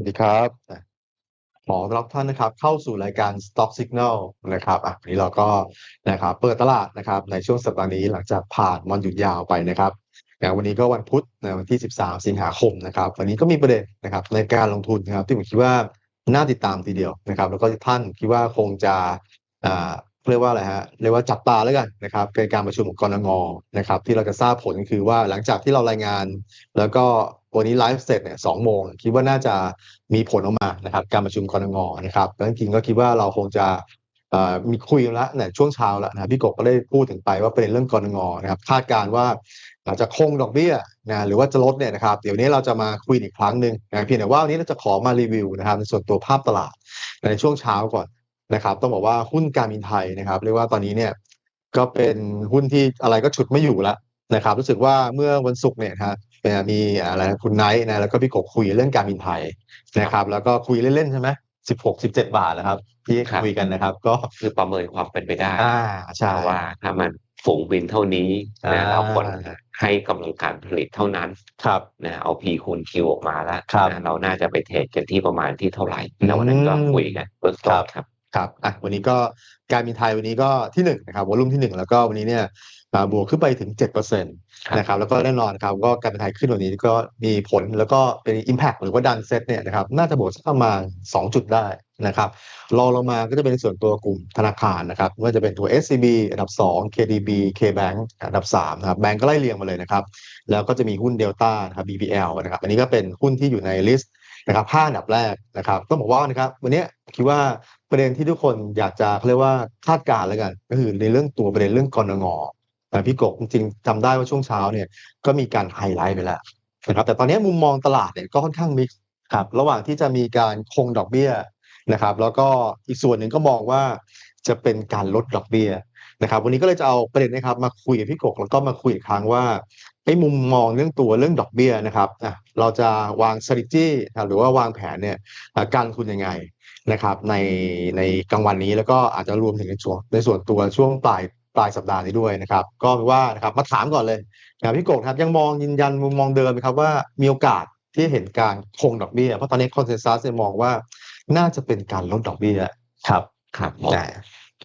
สวัสดีครับขอรับท่านนะครับ เข้าสู่รายการ Stock Signal นะครับอะวันนี้เราก็นะครับเปิดตลาดนะครับในช่วงสัปดาห์นี้หลังจากผ่านวันหยุดยาวไปนะครับอย่างวันนี้ก็วันพุธวันที่ 13 สิงหาคมนะครับ วันนี้ก็มีประเด็นนะครับในการลงทุนนะครับ ที่ผมคิดว่าน่าติดตามทีเดียวนะครับ แล้วก็ท่านคิดว่าคงจะอ่าเรียกว่าอะไรฮะเรียกว่าจับตาแล้วกันนะครับในการประชุมของกรงนะครับ ที่เราจะทราบผลก็คือว่าหลังจากที่เรารายงาน แล้วก็ วันนี้ไลฟ์เสร็จเนี่ยสองโมงคิดว่าน่าจะมีผลออกมานะครับ การประชุมกรงนะครับแล้วจริงก็คิดว่าเราคงจะมีคุยแล้วในช่วงเช้าแล้วนะพี่กบก็ได้พูดถึงไปว่าประเด็นเรื่องกรงนะครับคาดการณ์ว่าอาจจะคงดอกเบี้ยนะหรือว่าจะลดเนี่ยนะครับเดี๋ยวนี้เราจะมาคุยอีกครั้งหนึ่งนะเพียงแต่ว่าวันนี้เราจะขอมารีวิวนะครับในส่วนตัวภาพตลาดในช่วงเช้าก่อนนะครับ ต้องบอกว่าหุ้นการบินไทยนะครับ เรียกว่าตอนนี้เนี่ยก็เป็นหุ้นที่อะไรก็ฉุดไม่อยู่แล้วนะครับ รู้สึกว่าเมื่อวันศุกร์เนี่ยครับ มีอะไรนะคุณไนท์นะแล้วก็พี่กบคุยเรื่องการบินไทยนะครับ แล้วก็คุยเล่นๆใช่ไหมสิบหกสิบเจ็ดบาทนะครับ ที่ครับคุยกันนะครับ ก็คือประเมินความเป็นไปได้อ่าใช่ว่าถ้ามันฝูงบินเท่านี้นะอ่าแล้วคนให้กำลังการผลิตเท่านั้นครับนะเอา P คูณ Q ออกมาแล้วครับนะเราน่าจะไปเทรดกันที่ประมาณที่เท่าไหร่อืมแล้ววันนั้นก็คุยกันเบื้องต้นครับ ครับอะวันนี้ก็การบินไทยวันนี้ก็ที่หนึ่งนะครับวอลุ่มที่หนึ่งแล้วก็วันนี้เนี่ยอ่าบวกขึ้นไปถึงเจ็ดเปอร์เซ็นต์ครับนะครับแล้วก็แน่นอนครับก็การบินไทยขึ้นวันนี้ก็มีผลแล้วก็เป็น Impact หรือว่าดันเซ็ตเนี่ยนะครับน่าจะบวกสักประมาณ 2 จุดได้นะครับรองลงมาก็จะเป็นในส่วนตัวกลุ่มธนาคารนะครับไม่ว่าจะเป็นตัว SCB อันดับ 2 KDB KBank อันดับ3นะครับแบงก์ก็ไล่เรียงมาเลยนะครับแล้วก็จะมีหุ้นเดลต้านะครับ BBL นะครับอันนี้ก็เป็นหุ้นที่อยู่ในลิสต์ นะครับห้าอันดับแรกนะครับ ต้องบอกว่านะครับ วันนี้คิดว่าประเด็นที่ทุกคนอยากจะเขาเรียกว่าคาดการณ์แล้วกัน ก็คือในเรื่องตัวประเด็นเรื่องกรงแต่พี่กบจริงๆจำได้ว่าช่วงเช้าเนี่ยก็มีการไฮไลท์ไปแล้วนะครับ แต่ตอนนี้มุมมองตลาดเนี่ยก็ค่อนข้างมิกซ์ครับระหว่างที่จะมีการคงดอกเบี้ยนะครับ แล้วก็อีกส่วนหนึ่งก็มองว่าจะเป็นการลดดอกเบี้ยนะครับ วันนี้ก็เลยจะเอาประเด็นนะครับมาคุยกับพี่กบแล้วก็มาคุยอีกครั้งว่า ไอ้มุมมองเรื่องตัวเรื่องดอกเบี้ยนะครับอะเราจะวาง strategy นะครับหรือว่าวางแผนเนี่ยอะการลงทุนยังไงนะครับในในกลางวันนี้แล้วก็อาจจะรวมถึงในช่วงในส่วนตัวช่วงปลายปลายสัปดาห์นี้ด้วยนะครับ ก็เป็นว่านะครับมาถามก่อนเลยนะครับพี่กบครับยังมองยืนยันมุมมองเดิมไหมครับว่ามีโอกาสที่เห็นการคงดอกเบี้ยเพราะตอนนี้คอนเซนแซสมองว่าน่าจะเป็นการลดดอกเบี้ยครับครับผมแต่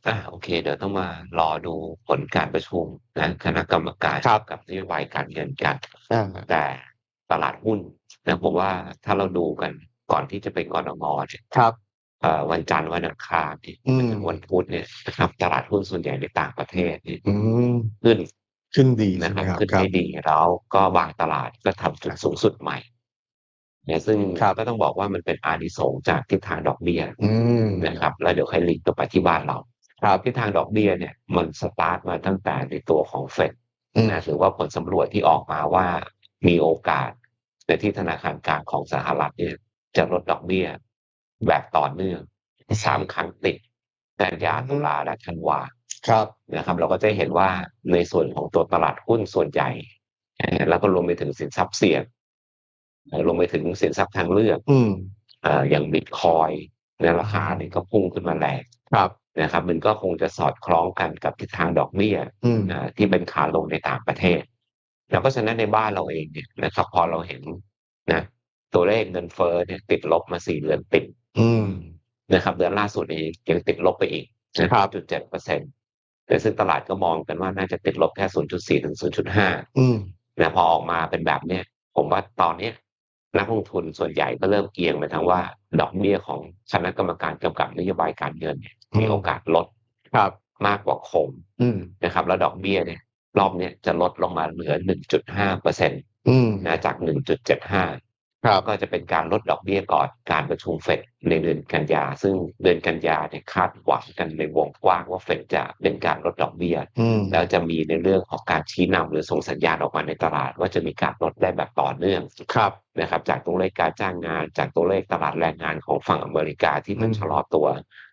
อ่าโอเค เดี๋ยวต้องมารอดูผลการประชุมนะคณะกรรมการครับ กับนโยบายการเงินกันอ่าแต่ตลาดหุ้นนะผมว่าถ้าเราดูกันก่อนที่จะไปกรงเนี่ยครับ เอ่อวันจันทร์วันอังคารเนี่ยอืม ถึงวันพุธเนี่ยนะครับตลาดหุ้นส่วนใหญ่ในต่างประเทศเนี่ยอืมขึ้นขึ้นดีนะใช่คไหมรับครับขึ้นครับ ได้ดีแล้วก็บางตลาดก็ทำจุดสูงสุดใหม่เนี่ยซึ่งครับ ก็ต้องบอกว่ามันเป็นอานิสงส์จากทิศทางดอกเบี้ย อืม นะครับแล้วเดี๋ยวค่อยลิงก์กลับไปที่บ้านเรา ครับทิศทางดอกเบี้ยเนี่ยมันสตาร์ทมาตั้งแต่ในตัวของเฟดอืมนะหรือว่าผลสำรวจที่ออกมาว่ามีโอกาสในที่ธนาคารกลางของสหรัฐเนี่ยจะลดดอกเบี้ยแบบต่อเนื่องสามครั้งติดกันยาตุลาและธันวาครับนะครับ เราก็จะเห็นว่าในส่วนของตัวตลาดหุ้นส่วนใหญ่เอ่อแล้วก็รวมไปถึงสินทรัพย์เสี่ยงเอ่อรวมไปถึงสินทรัพย์ทางเลือก อืมเอ่ออย่างบิตคอยในราคาเนี่ยก็พุ่งขึ้นมาแรงครับ นะครับ มันก็คงจะสอดคล้องกันกับทิศทางดอกเบี้ยอืมนะที่เป็นขาลงในต่างประเทศ แล้วก็ฉะนั้นในบ้านเราเองเนี่ยนะครับพอเราเห็นนะตัวเลขเงินเฟ้อเนี่ยติดลบมาสี่เดือนติดอืมนะครับเดือนล่าสุดเองยังติดลบไปอีกนะครับจุดเจ็ดเปอร์เซ็นต์แต่ซึ่งตลาดก็มองกันว่าน่าจะติดลบแค่ศูนย์จุดสี่ถึงศูนย์จุดห้าอืมนะพอออกมาเป็นแบบเนี้ยผมว่าตอนเนี้ย นักลงทุนส่วนใหญ่ก็เริ่มเอียงไปทางว่า ดอกเบี้ยของคณะกรรมการกำกับนโยบายการเงินเนี่ยอืมมีโอกาสลดครับ มากกว่าคงอืมนะครับ แล้วดอกเบี้ยเนี่ย รอบเนี้ยจะลดลงมาเหลือ 1.5เปอร์เซ็นต์อืมนะจาก 1.75ครับ ก็จะเป็นการลดดอกเบี้ยก่อนการประชุมเฟดในเดือนกันยา ซึ่งเดือนกันยาเนี่ยคาดหวังกันในวงกว้างว่าเฟดจะเป็นการลดดอกเบี้ยอืมแล้วจะมีในเรื่องของการชี้นำหรือส่งสัญญาณออกมาในตลาด ว่าจะมีการลดได้แบบต่อเนื่องครับนะครับ จากตัวเลขการจ้างงาน จากตัวเลขตลาดแรงงานของฝั่งอเมริกาที่มันอืมชะลอตัว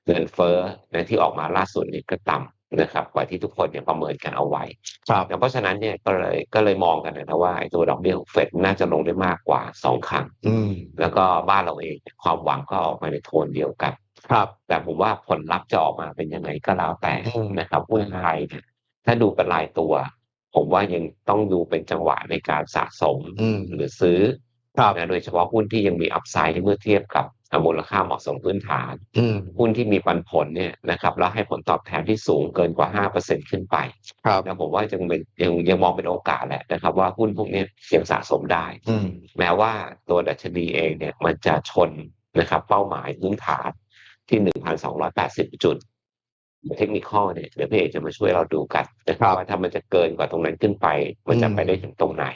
เงินเฟ้อนะที่ออกมาล่าสุดนี่ก็ต่ำ นะครับกว่าที่ทุกคนเนี่ยประเมินกันเอาไว้ครับแล้วเพราะฉะนั้นเนี่ยก็เลยก็เลยมองกันนะว่าไอ้ตัวดอกเบี้ยของเฟดน่าจะลงได้มากกว่าสองครั้งอืมแล้วก็บ้านเราเองเนี่ยความหวังก็ออกมาในโทนเดียวกัน ครับ แต่ผมว่าผลลัพธ์จะออกมาเป็นยังไงก็แล้วแต่อืมนะครับหุ้นไทยเนี่ยถ้าดูเป็นรายตัว ผมว่ายังต้องดูเป็นจังหวะในการสะสมอืมหรือซื้อครับนะโดยเฉพาะหุ้นที่ยังมีอัพไซด์เมื่อเทียบกับ มูลค่าเหมาะสมพื้นฐานอืมหุ้นที่มีปันผลเนี่ยนะครับแล้วให้ผลตอบแทนที่สูงเกินกว่า 5%ขึ้นไปครับนะผมว่ายังเป็นยังยังมองเป็นโอกาสแหละนะครับ ว่าหุ้นพวกเนี้ยยังสะสมได้อืมแม้ว่าตัวดัชนีเองเนี่ยมันจะชนนะครับ เป้าหมายพื้นฐานที่ 1,280 จุดเทคนิคเนี่ยเดี๋ยวพี่เอกจะมาช่วยเราดูกันนะคครัรับบว่าถ้ามันจะเกินกว่าตรงนั้นขึ้นไป มันจะอืมไปได้ถึงตรงไหน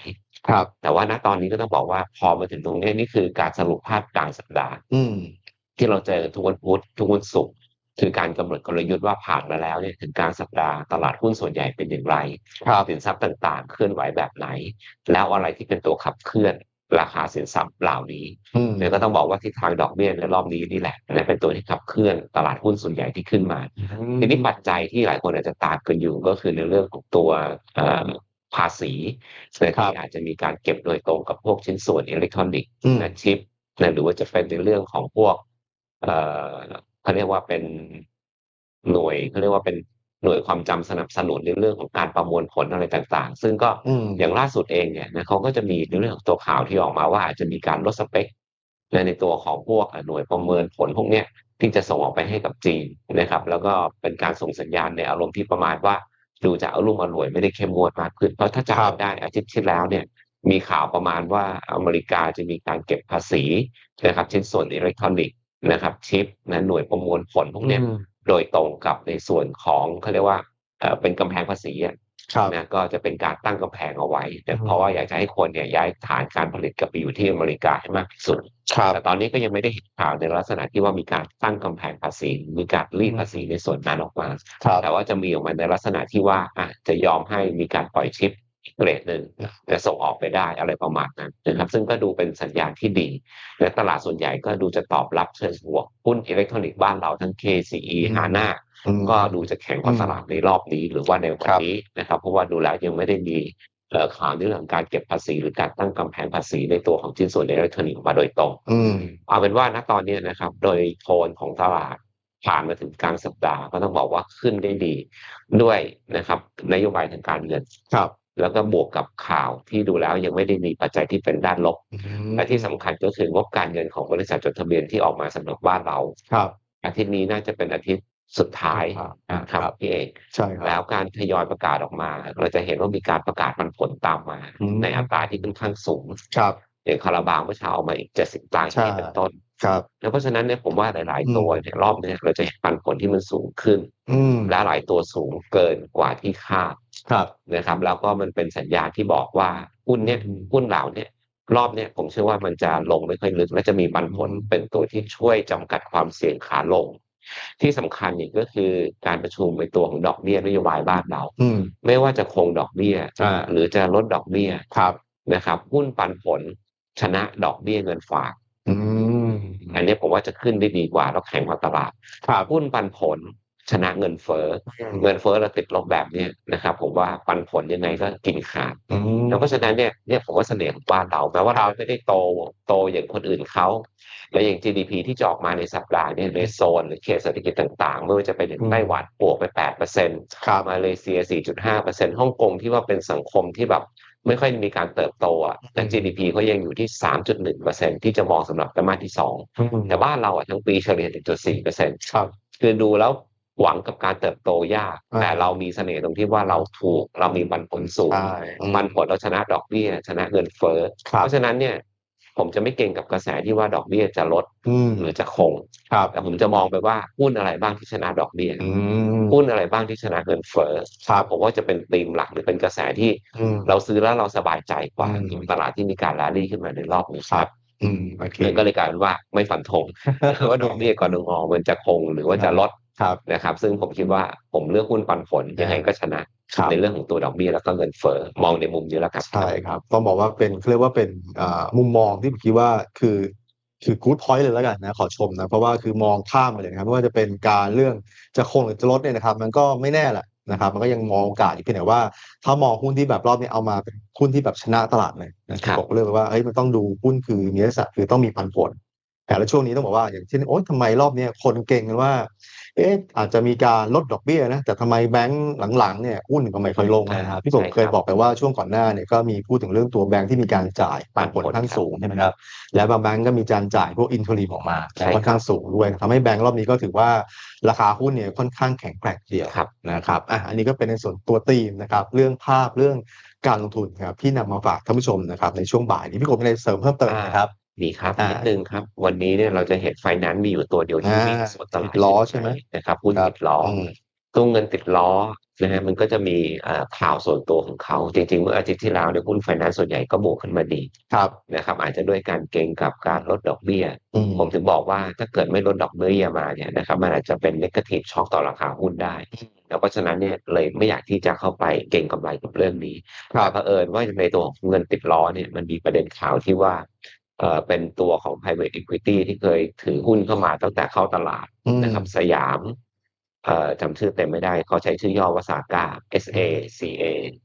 ครับ แต่ว่าณตอนนี้ก็ต้องบอกว่าพอมาถึงตรงนี้นี่คือการสรุปภาพกลางสัปดาห์อืมที่เราเจอทุกวันพุธทุกวันศุกร์คือการกำหนดกลยุทธ์ว่าผ่านมาแล้วเนี่ยถึงกลารสัปดาห์ตลาดหุ้นส่วนใหญ่เป็นอย่างไรครับสินทรัพย์ต่างๆ เคลื่อนไหวแบบไหน แล้วอะไรที่เป็นตัวขับเคลื่อนราคาสินทรัพย์เหล่านี้อืมเนี่ยก็ต้องบอกว่าทิศทางดอกเบี้ยในรอบนี้นี่แหละนะเป็นตัวที่ขับเคลื่อนตลาดหุ้นส่วนใหญ่ที่ขึ้นมา ทีนี้ปัจจัยที่หลายคนอาจจะตามกันอยู่ก็คือในเรื่องของตัวเอ่อ ภาษีนะครัที่บอาจจะมีการเก็บโดยตรงกับพวกชิ้นส่วนอิเล็กทรอนิกส์อืมนะชิปนะหรือว่าจะเป็นในเรื่องของพวกเอ่อเขาเรียกว่าเป็นหน่วยเขาเรียกว่าเป็นหน่วยความจำสนับสนุนในเรื่องของการประมวลผลอะไรต่างๆ ซึ่งก็อืมอย่างล่าสุดเองเนี่ยนะเขาก็จะมีในเรื่องของตัวข่าวที่ออกมาว่าอาจจะมีการลดสเปคในในตัวของพวกหน่วยประเมินผลพวกเนี้ยที่จะส่งออกไปให้กับจีนนะครับ แล้วก็เป็นการส่งสัญญาณในอารมณ์ที่ประมาณว่า ดูจะเอารุ่มอร่วยไม่ได้เข้มงวดมากขึ้น เพราะถ้าครับจำได้อาทิตย์ที่แล้วเนี่ยมีข่าวประมาณว่าอเมริกาจะมีการเก็บภาษีนะครับชิ้นส่วนอิเล็กทรอนิกส์นะครับชิปนะหน่วยประมวลผลพวกเนี้ยอืมโดยตรงกับในส่วนของเขาเรียกว่าเอ่อเป็นกำแพงภาษีอะครับ นะก็จะเป็นการตั้งกำแพงเอาไว้แต่อืมเพราะว่าอยากจะให้คนเนี่ยย้ายฐานการผลิตกลับไปอยู่ที่อเมริกาให้มากที่สุดครับแต่ตอนนี้ก็ยังไม่ได้เห็นข่าวในลักษณะที่ว่ามีการตั้งกำแพงภาษีมีการรีดภาษีในส่วนนั้นออกมาครับแต่ว่าจะมีออกมาในลักษณะที่ว่าอะจะยอมให้มีการปล่อยชิปอีกเกรดหนึ่งจะส่งออกไปได้อะไรประมาณนั้นนะครับซึ่งก็ดูเป็นสัญญาณที่ดีและตลาดส่วนใหญ่ก็ดูจะตอบรับเชิงบวกหุ้นอิเล็กทรอนิกส์บ้านเราทั้ง KCE อืมหาหน้าอืม ก็ดูจะแข็งกว่าอืมตลาดในรอบนี้หรือว่าในวันครับนี้นะครับ เพราะว่าดูแล้วยังไม่ได้มีเอ่อข่าวในเรื่องของการเก็บภาษีหรือการตั้งกำแพงภาษีในตัวของชิ้นส่วนอิเล็กทรอนิกส์มาโดยตรงอืมเอาเป็นว่าณตอนนี้นะครับ โดยโทนของตลาดผ่านมาถึงกลางสัปดาห์ก็ต้องบอกว่าขึ้นได้ดีด้วยนะครับ นโยบายทางการเงินครับแล้วก็บวกกับข่าวที่ดูแล้วยังไม่ได้มีปัจจัยที่เป็นด้านลบอืมและที่สำคัญก็คืองบการเงินของบริษัทจดทะเบียนที่ออกมาสำหรับบ้านเราครับอาทิตย์นี้น่าจะเป็นอาทิตย์ สุดท้ายครับนะครับครับพี่เอกใช่ครับแล้วการทยอยประกาศออกมา เราจะเห็นว่ามีการประกาศมันผลตามมาอืมในอัตราที่ค่อนข้างสูงครับอย่างคาราบาวเมื่อเช้าออกมาอีก70ตังค์ใช่เป็นต้นครับแล้วเพราะฉะนั้นเนี่ยผมว่าหลายอืมๆตัวเนี่ยรอบเนี้ยเราจะเห็นปันผลที่มันสูงขึ้นอืมและหลายตัวสูงเกินกว่าที่คาดครับนะครับแล้วก็มันเป็นสัญญาณที่บอกว่าหุ้นเนี่ยอืมหุ้นเหล่าเนี่ยรอบเนี่ยผมเชื่อว่ามันจะลงไม่ค่อยลึก และจะมีปันผลอืมเป็นตัวที่ช่วยจำกัดความเสี่ยงขาลง ที่สำคัญอีกก็คือการประชุมในตัวของดอกเบี้ยนโยบายบ้านเราอืมไม่ว่าจะคงดอกเบี้ยอ่าหรือจะลดดอกเบี้ยครับนะครับหุ้นปันผลชนะดอกเบี้ยเงินฝากอืมอันนี้ผมว่าจะขึ้นได้ดีกว่าแล้วแข็งกว่าตลาดครับหุ้นปันผล ชนะเงินเฟ้ออืมเงินเฟ้อเราติดลบแบบเนี้ยนะครับ ผมว่าปันผลยังไงก็กินขาดอืมแล้วเพราะฉะนั้นเนี่ยเนี่ยผมว่าเสน่ห์ของบ้านเราแม้ว่าเราไม่ได้โตโตอย่างคนอื่นเขาและอย่าง GDP ที่จะออกมาในสัปดาห์เนี่ยในโซนหรือเขตเศรษฐกิจต่างๆ ไม่ว่าจะเป็นอย่างอืมไต้หวันบวกไป8เปอร์เซ็นต์ครับมาเลเซีย 4.5เปอร์เซ็นต์ฮ่องกงที่ว่าเป็นสังคมที่แบบไม่ค่อยมีการเติบโตอะแต่อืม GDP ก็ยังอยู่ที่ 3.1เปอร์เซ็นต์ที่จะมองสำหรับไตรมาสที่สองอืมแต่บ้านเราอะทั้งปีเฉลี่ย1.4เปอร์เซ็นต์ครับคือดูแล้ว หวังกับการเติบโตยากอ่าแต่เรามีเสน่ห์ตรงที่ว่าเราถูกเรามีปันผลสูงใช่อืมปันผลเราชนะดอกเบี้ยชนะเงินเฟ้อครับเพราะฉะนั้นเนี่ยผมจะไม่เก่งกับกระแสที่ว่าดอกเบี้ยจะลดอืมหรือจะคงครับแต่ผมจะมองไปว่าหุ้นอะไรบ้างที่ชนะดอกเบี้ยอืมหุ้นอะไรบ้างที่ชนะเงินเฟ้อครับผมว่าจะเป็นธีมหลักหรือเป็นกระแสที่อืมเราซื้อแล้วเราสบายใจกว่าอืมตลาดที่มีการแรลลี่ขึ้นมาในรอบนี้ครับอืมโอเคก็เลยกลายเป็นว่าไม่ฝันธงว่าดอกเบี้ยก่อนลงอมันจะคงหรือว่าจะลด ครับนะครับ ซึ่งผมคิดว่าผมเลือกหุ้นปันผลยังไงก็ชนะครับในเรื่องของตัวดอกเบี้ยแล้วก็เงินเฟ้อมองในมุมนี้แล้วกันใช่ครับต้องบอกว่าเป็นเขาเรียกว่าเป็นอ่ามุมมองที่ผมคิดว่าคือคือ good point เลยแล้วกันนะขอชมนะเพราะว่าคือมองข้ามไปเลยนะครับไม่ว่าจะเป็นการเรื่องจะคงหรือจะลดเนี่ยนะครับ มันก็ไม่แน่แหละนะครับ มันก็ยังมองโอกาสอยู่เพียงแต่ว่า ถ้ามองหุ้นที่แบบรอบนี้เอามาเป็นหุ้นที่แบบชนะตลาดเลยนะครับบอกเลยว่าเฮ้ยมันต้องดูหุ้นคือมีลักษณะคือต้องมีปันผล แล้วช่วงนี้ต้องบอกว่าอย่างเช่นโอ๊ยทำไมรอบเนี้ยคนเก่งกันว่า เอ๊ะอาจจะมีการลดดอกเบี้ยนะแต่ทำไมแบงก์หลังๆเนี่ยหุ้นก็ไม่ค่อยลงนะครับพี่กบใช่ครับเคยบอกไปว่าช่วงก่อนหน้าเนี่ยก็มีพูดถึงเรื่องตัวแบงก์ที่มีการจ่ายปันผลค่อนข้างสูงใช่ไหมครับและบางแบงก์ก็มีการจ่ายพวกอินทรีมออกมาใช่ครับค่อนข้างสูงด้วยทำให้แบงก์รอบนี้ก็ถือว่าราคาหุ้นเนี่ยค่อนข้างแข็งแกร่งทีเดียวครับนะครับอะอันนี้ก็เป็นในส่วนตัวธีมนะครับเรื่องภาพเรื่องการลงทุนครับที่นำมาฝากท่านผู้ชมนะครับในช่วงบ่ายนี้พี่กบมีอะไรเสริมเพิ่มเติมไหมครับ ดีครับอ่านินิดนึงครับ วันนี้เนี่ยเราจะเห็นไฟแนนซ์มีอยู่ตัวเดียวที่อ่าวิ่งสวนตลาดติดล้อใช่ไหมนะครับหุ้นครับติดล้อออืมตัวเงินติดล้อนะฮะมันก็จะมีอ่าข่าวส่วนตัวของเขาจริงๆ เมื่ออาทิตย์ที่แล้วเนี่ยหุ้นไฟแนนซ์ส่วนใหญ่ก็บวกขึ้นมาดีครับนะครับอาจจะด้วยการเก็งกับการลดดอกเบี้ยอืมผมถึงบอกว่าถ้าเกิดไม่ลดดอกเบี้ยมาเนี่ยนะครับมันอาจจะเป็น negative shock ต่อราคาหุ้นได้ แล้วเพราะฉะนั้นเนี่ยเลยไม่อยากที่จะเข้าไปเก่งกำไรกับเรื่องนี้ครัแต่บเผอิญว่าในตัวของเงินติดล้อเนี่ยมันมีประเด็นข่าวที่ว่า เอ่อเป็นตัวของ private equity ที่เคยถือหุ้นเข้ามาตั้งแต่เข้าตลาดอืมนะครับสยามเอ่อจำชื่อเต็มไม่ได้ เขาใช้ชื่อย่อว่าสากา S A C A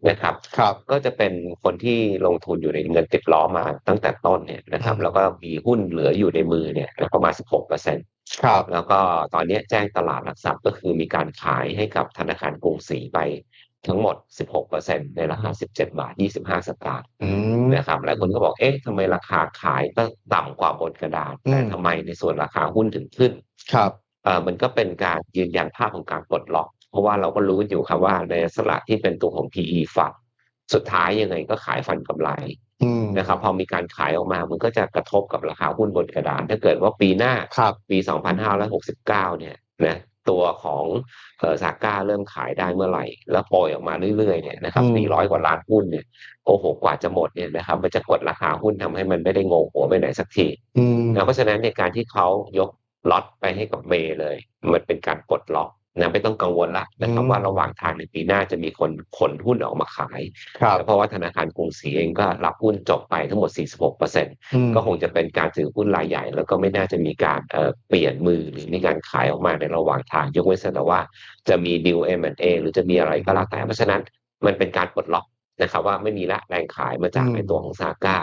นะครับครับ ก็จะเป็นคนที่ลงทุนอยู่ในเงินติดล้อมาตั้งแต่ต้นเนี่ยนะครับอืมแล้วก็มีหุ้นเหลืออยู่ในมือเนี่ยประมาณ 16เปอร์เซ็นต์ครับ แล้วก็ตอนนี้แจ้งตลาดหลักทรัพย์ก็คือมีการขายให้กับธนาคารกรุงศรีไป ทั้งหมด 16เปอร์เซ็นต์ในราคา 17 บาท 25 สตางค์อืมนะครับหลายคนก็บอกเอ๊ะทำไมราคาขายก็ต่ำกว่าบนกระดาษแต่อืมทำไมในส่วนราคาหุ้นถึงขึ้น ครับเอ่อมันก็เป็นการยืนยันภาพของการปลดล็อก เพราะว่าเราก็รู้กันอยู่ครับว่าในลักษณะที่เป็นตัวของ PE ฝักสุดท้ายยังไงก็ขายฟันกำไรอืมนะครับพอมีการขายออกมามันก็จะกระทบกับราคาหุ้นบนกระดาน ถ้าเกิดว่าปีหน้าครับปี 2569 เนี่ยนะ ตัวของเอ่อซาก้าเริ่มขายได้เมื่อไหร่ แล้วปล่อยออกมาเรื่อยๆเนี่ยนะครับอืม400กว่าล้านหุ้นเนี่ยโอ้โหกว่าจะหมดเนี่ยนะครับ มันจะกดราคาหุ้นทำให้มันไม่ได้งงหัวไปไหนสักทีอืมนะเพราะฉะนั้นในการที่เขายกล็อตไปให้กับเมย์เลย มันเป็นการปลดล็อก นะไม่ต้องกังวลละนะครับอืมว่าระหว่างทางในปีหน้าจะมีคนขนหุ้นออกมาขายครับเพราะว่าธนาคารกรุงศรีเองก็รับหุ้นจบไปทั้งหมด 46เปอร์เซ็นต์อืมก็คงจะเป็นการถือหุ้นรายใหญ่ แล้วก็ไม่น่าจะมีการเอ่อเปลี่ยนมือหรือมีการขายออกมาในระหว่างทาง ยกเว้นแต่ว่าจะมีดีล M&A หรือจะมีอะไรก็แล้วแต่เพราะฉะนั้นมันเป็นการปลดล็อก นะครับว่าไม่มีละแรงขายมาจากอืมในตัวของซาก้า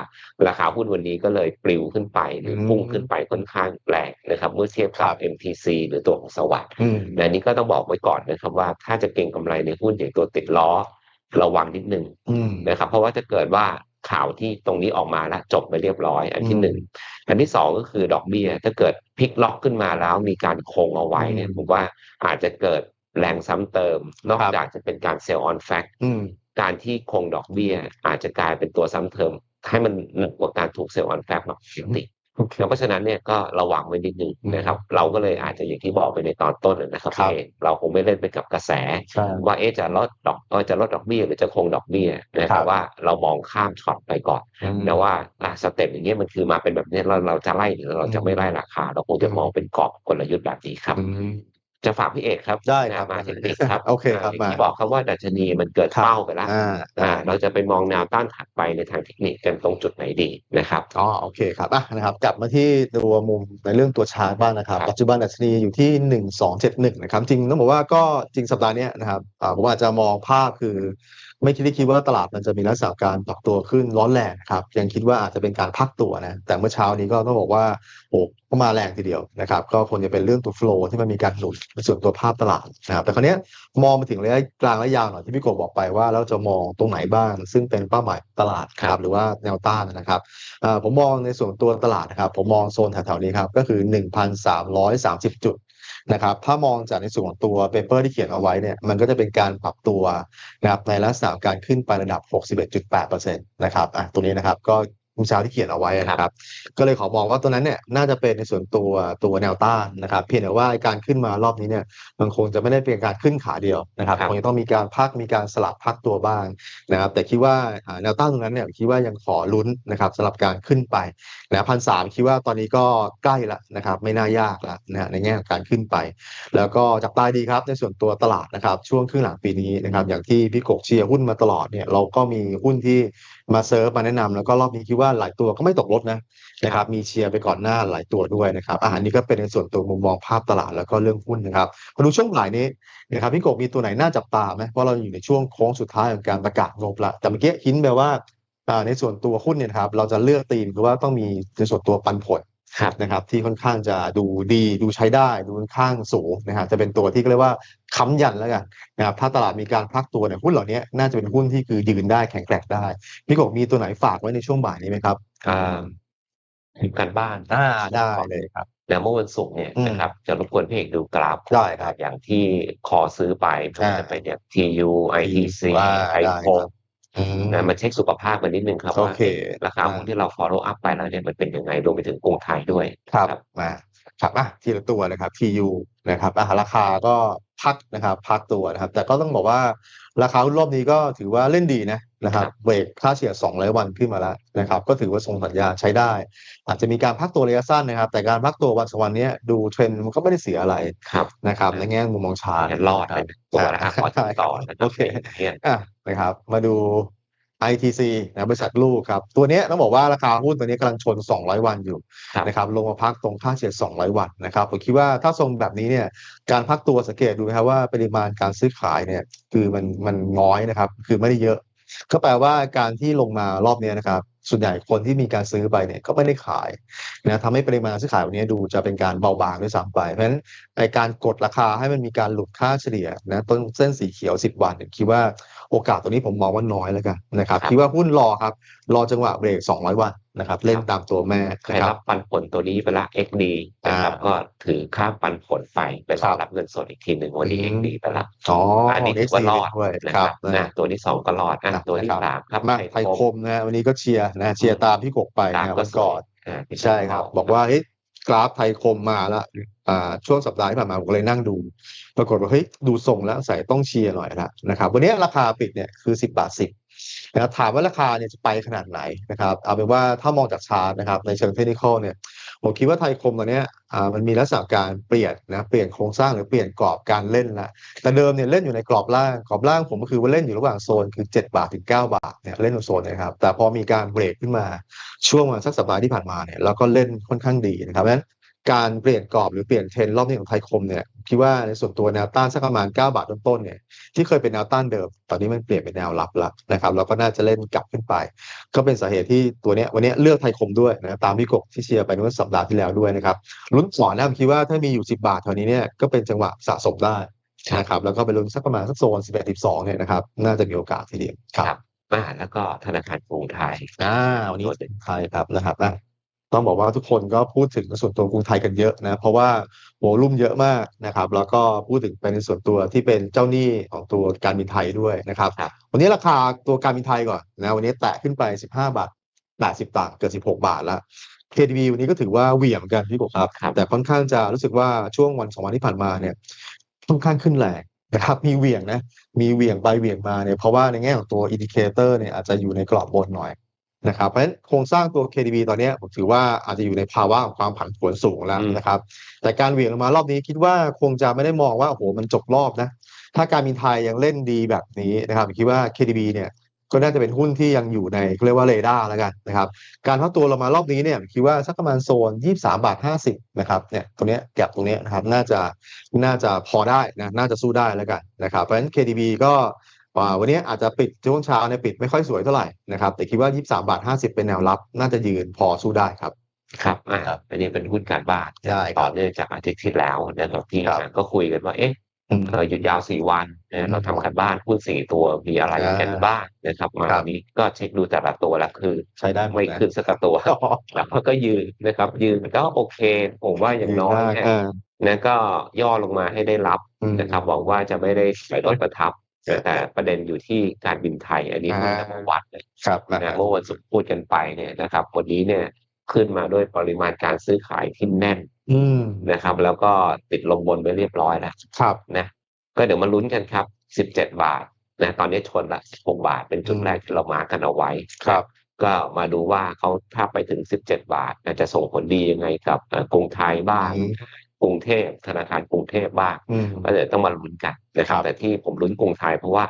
ราคาหุ้นวันนี้ก็เลยปลิวขึ้นไปหรืออมพุ่งขึ้นไปค่อนข้างแรงนะครับเมื่อเทียบครักับบ MTC หรือตัวของสวัสด์อืมและอันนี้ก็ต้องบอกไว้ก่อนนะครับว่าถ้าจะเก็งกำไรในหุ้นอย่างตัวติดล้อระวังนิดนึงอืมนะครับเพราะว่าถ้าเกิดว่าข่าวที่ตรงนี้ออกมาแล้วจบไปเรียบร้อย อันที่อืมหนึ่งอันที่สองก็คือดอกเบี้ยถ้าเกิดพลิกล็อกขึ้นมาแล้วมีการคงเอาไว้เนี่ยอืมผมว่าอาจจะเกิดแรงซ้ำเติม นอกครับจากจะเป็นการเซลล์ออนแฟกอืม การที่คงดอกเบี้ย อาจจะกลายเป็นตัวซ้ำเติมให้มันหนักกว่าการถูกเซลล์ออนแฟกมากปกติโอเคแล้วเพราะฉะนั้นเนี่ยก็ระวังไว้นิดนึงนะครับ เราก็เลยอาจจะอย่างที่บอกไปในตอนต้นนะครับครับพี่เอกเราคงไม่เล่นไปกับกระแสใช่ว่าเอ๊ะจะลดดอกเออจะลดดอกเบี้ยหรือจะคงดอกเบี้ยนะคครัรับบว่าเรามองข้ามช็อตไปก่อนอืมนะว่าอะสเต็ปอย่างเงี้ยมันคือมาเป็นแบบนี้เราเราจะไล่หรือเราจะไม่ไล่ราคา เราคงจะมองเป็นกรอบกลยุทธ์แบบนี้ครับอืม จะฝากพี่เอกครับได้ครับนะมาเทคนิคครับโอเคครับาอย่างที่มาบอกครับว่าดัชนีมันเกิดครับเป้าไปแล้วอ่าอ่าเราจะไปมองแนวต้านถัดไปในทางเทคนิคกันตรงจุดไหนดีนะครับอ๋อโอเคครับอะนะครับ กลับมาที่ตัวมุมในเรื่องตัวชาร์ตบ้างนะครับครับปัจจุบันดัชนีอยู่ที่หนึ่งสองเจ็ดหนึ่งนะครับ จริงต้องบอกว่าก็จริงสัปดาห์เนี้ยนะครับอ่าผมอาจจะมองภาพคือ ไม่คิดที่คิดว่าตลาดมันจะมีลักษณะการปรับตัวขึ้นร้อนแรงครับยังคิดว่าอาจจะเป็นการพักตัวนะแต่เมื่อเช้านี้ก็ต้องบอกว่าโอ้ก็มาแรงทีเดียวนะครับก็ควรจะเป็นเรื่องตัวโฟลที่มันมีการหนุนส่วนตัวภาพตลาดนะครับแต่คราวนี้มองไปถึงระยะกลางและยาวหน่อยที่พี่กบบอกไปว่าเราจะมองตรงไหนบ้าง ซึ่งเป็นเป้าหมายตลาดครับหรือว่าแนวต้านนะครับผมมองในส่วนตัวตลาดนะครับผมมองโซนแถวๆนี้ครับก็คือ 1,330 จุด นะครับถ้ามองจากในส่วนของตัวเปเปอร์ที่เขียนเอาไว้เนี่ยมันก็จะเป็นการปรับตัวนะครับในลักษณะการขึ้นไประดับ 61.8%นะครับอะตัวนี้นะครับก็ เมื่อเชาที่เขียนเอาไว้นะครับ ก็เลยขอมองว่าตัวนั้นเนี่ยน่าจะเป็นในส่วนตัวตัวแนวต้านนะครับ เพียงแต่ว่าการขึ้นมารอบนี้เนี่ยมันคงจะไม่ได้เป็นการขึ้นขาเดียวนะครับคงจะต้องมีการพักมีการสลับพักตัวบ้างนะครับ แต่คิดว่าแนวต้านตรงนั้นเนี่ยคิดว่ายังขอลุ้นนะครับสำหรับการขึ้นไปนะพันสามคิดว่าตอนนี้ก็ใกล้ละนะครับ ไม่น่ายากละนะในแง่ของการขึ้นไป แล้วก็จับตาดีครับในส่วนตัวตลาดนะครับช่วงครึ่งหลังปีนี้นะครับอย่างที่พี่กบเชียร์หุ้นมาตลอดเนี่ยเราก็มีหุ้นที่ มาเซิร์ฟมาแนะนำแล้วก็รอบนี้คิดว่าหลายตัวก็ไม่ตกลดนะนะครับ มีเชียร์ไปก่อนหน้าหลายตัวด้วยนะครับอาหารนี้ก็เป็นในส่วนตัวมุมมองภาพตลาดแล้วก็เรื่องหุ้นนะครับมาดูช่วงหลายนี้นะครับพี่กบมีตัวไหนน่าจับตาไหมเพราะเราอยู่ในช่วงโค้งสุดท้ายของการประกาศงบละแต่เมื่อกี้หินแปลว่าอ่าในส่วนตัวหุ้นเนี่ยนะครับเราจะเลือกตีมคือว่าต้องมีในส่วนตัวปันผล ครับนะครับที่ค่อนข้างจะดูดีดูใช้ได้ดูค่อนข้างสูงนะครับจะเป็นตัวที่เรียกว่าค้ำยันแล้วกันนะครับถ้าตลาดมีการพักตัวเนี่ยหุ้นเหล่านี้น่าจะเป็นหุ้นที่คือยืนได้แข็งแกร่งได้พี่กบมีตัวไหนฝากไว้ในช่วงบ่ายนี้ไหมครับอ่าการบ้านอ่าได้เลยครับ แล้วเมื่อวันศุกร์เนี่ยอืมนะครับจะรบกวนพี่เอกดูกราฟได้ครับอย่างที่คอซื้อไปไม่ว่าอ่าจะเป็นเนี่ย TU ITC ว่าไทยได้คคงรับอืม นะมาเช็คสุขภาพกันนิดนึงครับโอว่าเคราคาหุ้นที่เรา follow up ไปแล้วเนี่ยมันเป็นยังไงรวมไปถึงกรุงไทยด้วยครับครับมาครับอะทีละตัวนะครับ TU นะครับอะราคาก็พักนะครับพักตัวนะครับ แต่ก็ต้องบอกว่าราคาหุ้นรอบนี้ก็ถือว่าเล่นดีนะ นะครับครับเบรกค่าเฉลี่ย200 วันขึ้นมาแล้วนะครับ ก็ถือว่าทรงสัญญาณใช้ได้ อาจจะมีการพักตัวระยะสั้นนะครับ แต่การพักตัววันสองวันเนี้ยดูเทรนด์มันก็ไม่ได้เสียอะไรครับนะครับ ในแง่มุมมองชาร์ตรอดเลยนะตัวละห้าร้อยต่อนะครัโอบเคเนี่ยอะนะครับ มาดู ITC นะบริษัทลูกครับ ตัวเนี้ยต้องบอกว่าราคาหุ้นตัวนี้กำลังชน 200 วันอยู่ครับนะครับลงมาพักตรงค่าเฉลี่ย 200 วันนะครับผมคิดว่าถ้าทรงแบบนี้เนี่ยการพักตัวสังเกตดูนะครับว่าปริมาณการซื้อขายเนี่ยคือมันมันน้อยนะครับ คือไม่ได้เยอะ ก็แปลว่าการที่ลงมารอบนี้นะครับ ส่วนใหญ่คนที่มีการซื้อไปเนี่ยก็ไม่ได้ขายนะทำให้ปริมาณซื้อขายวันนี้ดูจะเป็นการเบาบางด้วยซ้ำไป เพราะฉะนั้นในการกดราคาให้มันมีการหลุดค่าเฉลี่ยนะต้นเส้นสีเขียว 10 วันเนี่ยคิดว่าโอกาสตัวนี้ผมมองว่าน้อยแล้วกันนะครับครับคิดว่าหุ้นรอครับ รอจังหวะเบรก 200 วันนะครับเล่นตามตัวแม่ใครนะครัรับบปันผลตัวนี้ไปละ XD นะครับอ่าก็ถือค่าปันผลไปเป็นครับรับเงินสดอีกทีหนึ่งวันนี้อืม XD ไปละอ๋ออันนี้เอ็ถือว่ารอดด้วยนะคครัรับบนะตัวที่สองก็รอดอะนะตัวที่นะครับสามครับมาไทยคมนะวันนี้ก็เชียร์นะเชียร์ตามพี่กบไปตามนะก็วันสก่ออนดอ่าที่ใช่ครับสงบอกว่าเฮ้ยกราฟไทยคมมาแล้วอ่าช่วงสัปดาห์ที่ผ่านมาผมก็เลยนั่งดู ปรากฏว่าเฮ้ยดูทรงแล้วใส่ต้องเชียร์หน่อยละนะครับ วันนี้ราคาปิดเนี่ยคือ10บาท10 นะครับถามว่าราคาเนี่ยจะไปขนาดไหนนะครับเอาเป็นว่าถ้ามองจากชาร์ตนะครับในเชิงเทคนิคเนี่ยผมคิดว่าไทยคมตอนนี้อ่ามันมีลักษณะการเปลี่ยนนะเปลี่ยนโครงสร้างหรือเปลี่ยนกรอบการเล่นละแต่เดิมเนี่ยเล่นอยู่ในกรอบล่างกรอบล่างผมก็คือว่าเล่นอยู่ระหว่างโซนคือ 7 บาทถึง 9 บาทเนี่ยเล่นอยู่โซนนะครับแต่พอมีการเบรกขึ้นมาช่วงวันสักสัปดาห์ที่ผ่านมาเนี่ยเราก็เล่นค่อนข้างดีนะครับเพราะฉะนั้น การเปลี่ยนกรอบหรือเปลี่ยนเทรนด์รอบนี้ของไทยคมเนี่ยคิดว่าในส่วนตัวแนวต้านสักประมาณ 9 บาทต้นๆเนี่ยที่เคยเป็นแนวต้านเดิม ตอนนี้มันเปลี่ยนเป็นแนวรับแล้วนะครับเราก็น่าจะเล่นกลับขึ้นไป ก็เป็นสาเหตุที่ตัวเนี้ยวันเนี้ยเลือกไทยคมด้วยนะตามพี่กบที่เชียร์ไปเมื่อสัปดาห์ที่แล้วด้วยนะครับลุ้นก่อนนะผมคิดว่าถ้ามีอยู่ 10 บาทแถวนี้เนี่ยก็เป็นจังหวะสะสมได้นะครับแล้วก็ไปลุ้นสักประมาณสักโซน 11 12เนี่ยนะครับน่าจะมีโอกาสทีเดียวครับครับอ่าแล้วก็ธนาคารกรุงไทยอ่าวันนี้ไทยครับนะครับนะ ต้องบอกว่าทุกคนก็พูดถึงส่วนตัวกรุงไทยกันเยอะนะ เพราะว่าโวลุ่มเยอะมากนะครับ แล้วก็พูดถึงเป็นในส่วนตัวที่เป็นเจ้าหนี้ของตัวการบินไทยด้วยนะครับครับ วันนี้ราคาตัวการบินไทยก่อนนะวันนี้แตะขึ้นไป 15 บาท 80 บาทเกือบ16 บาทแล้ว KTB วันนี้ก็ถือว่าเหวี่ยงเหมือนกันพี่กบครับครับ แต่ค่อนข้างจะรู้สึกว่าช่วงวันสองวันที่ผ่านมาเนี่ยค่อนข้างขึ้นแรงนะครับมีเหวี่ยงนะมีเหวี่ยงไปเหวี่ยงมาเนี่ยเพราะว่าในแง่ของตัวอินดิเคเตอร์เนี่ยอาจจะอยู่ในกรอบบนหน่อย นะครับเพราะฉะนั้นโครงสร้างตัว KDB ตอนเนี้ยผมถือว่าอาจจะอยู่ในภาวะของความผันผวนสูงแล้วอืมนะครับแต่การเหวี่ยงลงมารอบนี้คิดว่าคงจะไม่ได้มองว่าโอ้โหมันจบรอบนะถ้าการบินไทยยังเล่นดีแบบนี้นะครับผมคิดว่า KDB เนี่ยก็น่าจะเป็นหุ้นที่ยังอยู่ในเขาเรียกว่าเรดาร์แล้วกันนะครับการพักตัวลงมารอบนี้เนี่ยผมคิดว่าสักประมาณโซน 23 บาท 50 นะครับเนี่ยตรงเนี้ยแก็บตรงเนี้ยนะครับน่าจะน่าจะพอได้นะน่าจะสู้ได้แล้วกันนะครับเพราะฉะนั้น KDB ก็อ่า วันนี้อาจจะปิดช่วงเช้าเนี่ยปิดไม่ค่อยสวยเท่าไหร่นะครับแต่คิดว่า 23 บาท 50 เป็นแนวรับ น่าจะยืนพอสู้ได้ครับ ครับอ่าครับอันนี้เป็นหุ้นการบ้านได้ครับต่อเนื่องจากอาทิตย์ที่แล้วนะครับที่ครับก็คุยกันว่าเอ๊ะอืมเอ่อหยุดยาวสี่วันนะเราทำกันบ้านหุ้นสี่ตัวมีอะไรอ่ากันบ้างนะครับมาครับวันนี้ก็เช็คดูแต่ละตัวแล้วคือ ใช้ได้หมดไม่นะขึ้นสักตัวแล้วก็ยืนนะครับ ยืนก็โอเค ผมว่าอย่างน้อยดีมากเนี่ยอ่านะก็ย่อลงมาให้ได้รับอืมนะครับหวังว่าจะไม่ได้ไปโดนประทับนะ แต่ประเด็นอยู่ที่การบินไทย อันนี้อ่ามันต้องวัดเลยครับนะนะเมื่อวันศุกร์พูดกันไปเนี่ยนะครับ วันนี้เนี่ยขึ้นมาด้วยปริมาณการซื้อขายที่แน่นอืมนะครับ แล้วก็ติดลมบนไปเรียบร้อยแล้วครับนะ ก็เดี๋ยวมาลุ้นกันครับ17บาทนะตอนนี้ชนละ16บาทเป็นจุดอืมแรกที่เรามาร์กกันเอาไว้ครับ ก็มาดูว่าเขาถ้าไปถึง17บาทนะจะส่งผลดียังไงกับเอ่อกรุงไทยบ้างอืม กรุงเทพธนาคารกรุงเทพบ้างอืมก็เดี๋ยวต้องมาลุ้นกันนะครัครับบแต่ที่ผมลุ้นกรุงไทยเพราะว่า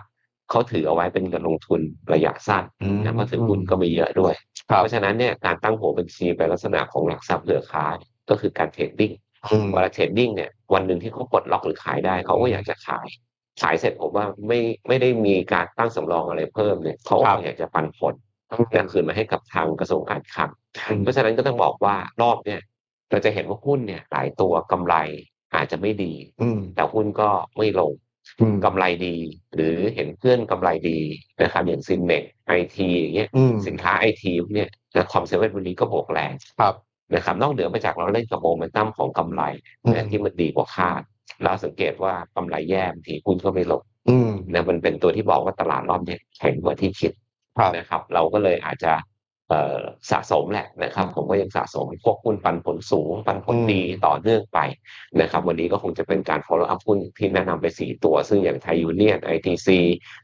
เขาถือเอาไว้เป็นเงินลงทุนระยะสั้นอืมนะเพราะถือหุ้นก็มีเยอะด้วยครับเพราะฉะนั้นเนี่ยการตั้งหัวบัญชีเป็นลักษณะของหลักทรัพย์เผื่อค้าเนี่ยก็คือการเทรดดิ้งอืมเวลาเทรดดิ้งเนี่ยวันหนึ่งที่เขาปลดล็อกหรือขายได้เขาก็อยากจะขายขายเสร็จผมว่าไม่ไม่ได้มีการตั้งสำรองอะไรเพิ่มเนี่ยเขาครัก็บอยากจะปันผลจะคืนมาให้กับทางกระทรวงการคลังเพราะฉะนั้นก็ต้องบอกว่ารอบเนี่ย เราจะเห็นว่าหุ้นเนี่ยหลายตัวกำไรอาจจะไม่ดี อืมแต่หุ้นก็ไม่ลงอืมกำไรดี หรือเห็นเพื่อนกำไรดีนะครับอย่างซินเมกไอทีอย่างเงี้ยอืมสินค้าไอทีเนี่ยนะคอมเซเว่นวันนี้ก็บวกแรงครับนะครับนอกเหนือไปจากเราเล่นกับโมเมนตัมของกำไรอืมนะที่มันดีกว่าคาดเราสังเกตว่ากำไรแย่บางทีหุ้นก็ไม่ลงอืมนะมันเป็นตัวที่บอกว่าตลาดรอบเนี้ยแข็งกว่าที่คิดครับนะครับ เราก็เลยอาจจะเอ่อ สะสมแหละนะครับ ผมก็ยังสะสมพวกหุ้นปันผลสูง ปันผลอืมดีต่อเนื่องไปนะครับ วันนี้ก็คงจะเป็นการ follow up หุ้นที่แนะนำไปสี่ตัว ซึ่งอย่างไทยยูเนียน ITC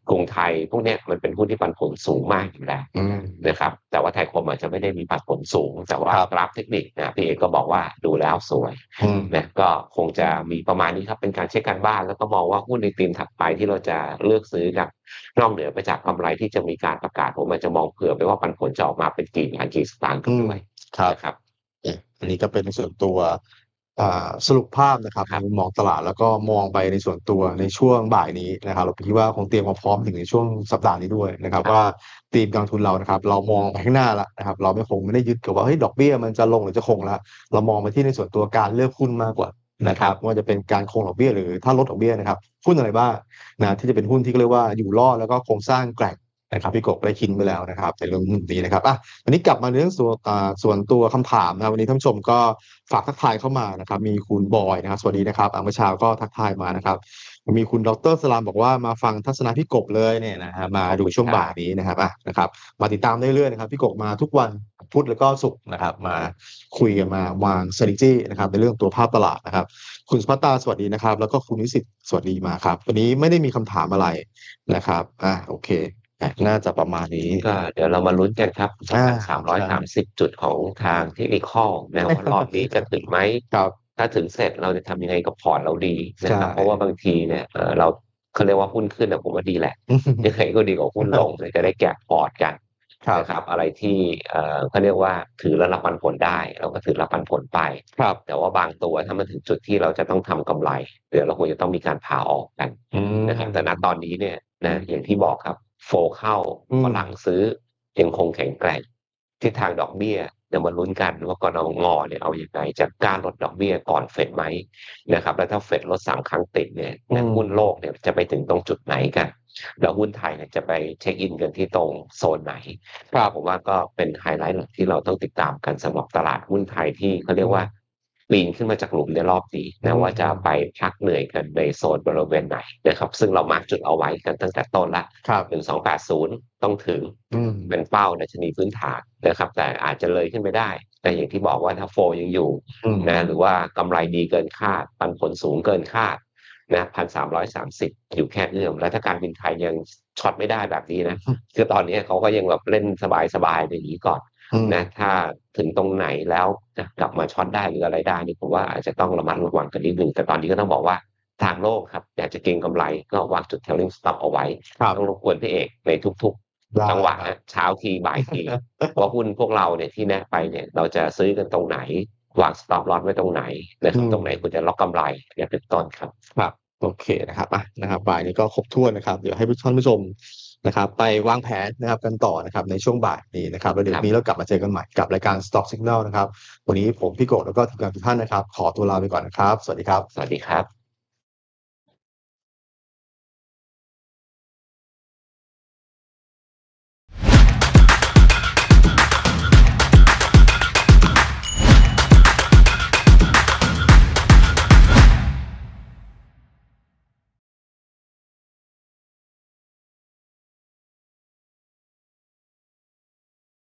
กรุงไทย พวกเนี้ยมันเป็นหุ้นที่ปันผลสูงมากอยู่แล้วอืมนะครับ แต่ว่าไทยคมอาจจะไม่ได้มีปันผลสูง แต่ว่าครับกราฟเทคนิคนะพี่เอกก็บอกว่าดูแล้วสวยอืมนะก็คงจะมีประมาณนี้ครับเป็นการเช็คการบ้าน แล้วก็มองว่าหุ้นในธีมถัดไปที่เราจะเลือกซื้อกับนอกเหนือไปจากกำไรที่จะมีการประกาศผมอาจจะมองเผื่อไปว่าปันผลจะออกมาเป็นกี่บาทกี่สตางค์กันด้วยครับนะครับอันนี้ก็เป็นในส่วนตัวอ่าสรุปภาพนะครับครับในมุมมองตลาดแล้วก็มองไปในส่วนตัวในช่วงบ่ายนี้นะครับเราคิดว่าคงเตรียมความพร้อมถึงในช่วงสัปดาห์นี้ด้วยนะครับว่าทีมการลงทุนเรานะครับ เรามองไปข้างหน้าแล้วนะครับ เราไม่คงไม่ได้ยึดกับว่าเฮ้ยดอกเบี้ยมันจะลงหรือจะคงแล้วเรามองไปที่ในส่วนตัวการเลือกหุ้นมากกว่านะครับไม่ว่าจะเป็นการคงดอกเบี้ยหรือถ้าลดดอกเบี้ยนะครับหุ้นอะไรบ้างนะที่จะเป็นหุ้นที่เขาเรียกว่าอยู่รอดแล้วก็โครงสร้างแกร่ง นะครับพี่กบได้คิดไปแล้วนะครับในเรื่องนี้นะครับอะวันนี้กลับมาเรื่องส่วนส่วนตัวคำถามนะวันนี้ท่านชมก็ฝากทักทายเข้ามานะครับ มีคุณบอยนะครับสวัสดีนะครับอ่าเมื่อเช้าก็ทักทายมานะครับ มีคุณดรสลามบอกว่ามาฟังทัศนะพี่กบเลยเนี่ยนะฮะมาดูช่วงบ่ายนี้นะครับอะนะครับ มาติดตามเรื่อยๆนะครับ พี่กบมาทุกวันพุธแล้วก็ศุกร์นะครับ มาคุยกันมาวาง strategy นะครับ ในเรื่องตัวภาพตลาดนะครับ คุณสุภัตาสวัสดีนะครับ แล้วก็คุณวิสิตสวัสดีมาครับ วันนี้ไม่ได้มีคำถามอะไรนะครับอะโอเค น่าจะประมาณนี้ ก็เดี๋ยวเรามาลุ้นกันครับอ่า สามร้อยสามสิบจุดของทางเทคนิคอลนะว่ารอบนี้จะถึงไหม ครับ ถ้าถึงเสร็จเราจะทำยังไงกับพอร์ตเราดีนะครับ ใช่ เพราะว่าบางทีเนี่ยเอ่อเราเขาเรียกว่าหุ้นขึ้นนะผมว่าดีแหละยังไงก็ดีกว่าหุ้นลงเลยจะได้แกะพอร์ตกันครับนะครับ อะไรที่เอ่อเขาเรียกว่าถือแล้วรับปันผลได้ เราก็ถือรับปันผลไป ครับแต่ว่าบางตัวถ้ามันถึงจุดที่เราจะต้องทำกำไร เดี๋ยวเราควรจะต้องมีการพาออกกันอืม นะครับแต่ณตอนนี้เนี่ยนะอย่างที่บอกครับ โฟเข้าอืมฝรั่งซื้อยังคงแข็งแกร่งทิศทางดอกเบี้ยเดี๋ยวมาลุ้นกันว่ากรงงเนี่ยเอาอย่างไรจะกล้าลดดอกเบี้ยก่อนเฟดไหมนะครับแล้วถ้าเฟดลดสามครั้งติดเนี่ยนะหุ้นโลกเนี่ยจะไปถึงตรงจุดไหนกันแล้วหุ้นไทยเนี่ยจะไปเช็คอินกันที่ตรงโซนไหนครับผมว่าก็เป็นไฮไลท์หลักที่เราต้องติดตามกันสำหรับตลาดหุ้นไทยที่เขาเรียกว่า ปีนขึ้นมาจากหลุมในรอบนี้อืนะมว่าจะไปพักเหนื่อยกันในโซนบริเวณไหนนะครับซึ่งเรามาร์กจุดเอาไว้กันตั้งแต่ต้นละครับหนึ่งสองแปดศูนย์ต้องถึงอืมเป็นเป้าดัชนีพื้นฐานนะครับแต่อาจจะเลยขึ้นไปได้ แต่อย่างที่บอกว่าถ้าโฟยังอยู่อืมนะหรือว่ากำไรดีเกินคาด ปันผลสูงเกินคาดนะพันสามร้อยสามสิบอยู่แค่เอื้อม แล้วถ้าการบินไทยยังช็อตไม่ได้แบบนี้นะ คือตอนนี้เขาก็ยังแบบเล่นสบายๆอย่างนี้ก่อนอืม นะถ้าถึงตรงไหนแล้วจะกลับมาช็อตได้หรืออะไรได้นี่ผมว่าอาจจะต้องระมัดระวังกันนิดนึงแต่ตอนนี้ก็ต้องบอกว่าทางโลกครับ อยากจะเก็งกำไรก็วางจุด trailing stop เอาไว้ครับต้องรบกวนพี่เอกในทุกๆจังหวะนะเช้าทีบ่ายทีเพราะหุ้นพวกเราเนี่ยที่แนะไปเนี่ยเราจะซื้อกันตรงไหนวาง stop loss ไว้ตรงไหนนะครับอืมตรงไหนควรจะล็อกกำไรอย่างเป็นต้นครับครับโอเคนะครับอะนะครับบ่ายนี้ก็ครบถ้วนนะครับ เดี๋ยวให้ท่านผู้ชม นะครับไปวางแผนนะครับกันต่อนะครับในช่วงบ่ายนี้นะครับแล้วเดี๋ยวครับนี้เรากลับมาเจอกันใหม่กับรายการ Stock Signal นะครับวันนี้ผมพี่โกะแล้วก็ทีมงานทุกท่านนะครับ ขอตัวลาไปก่อนนะครับ สวัสดีครับ สวัสดีครับ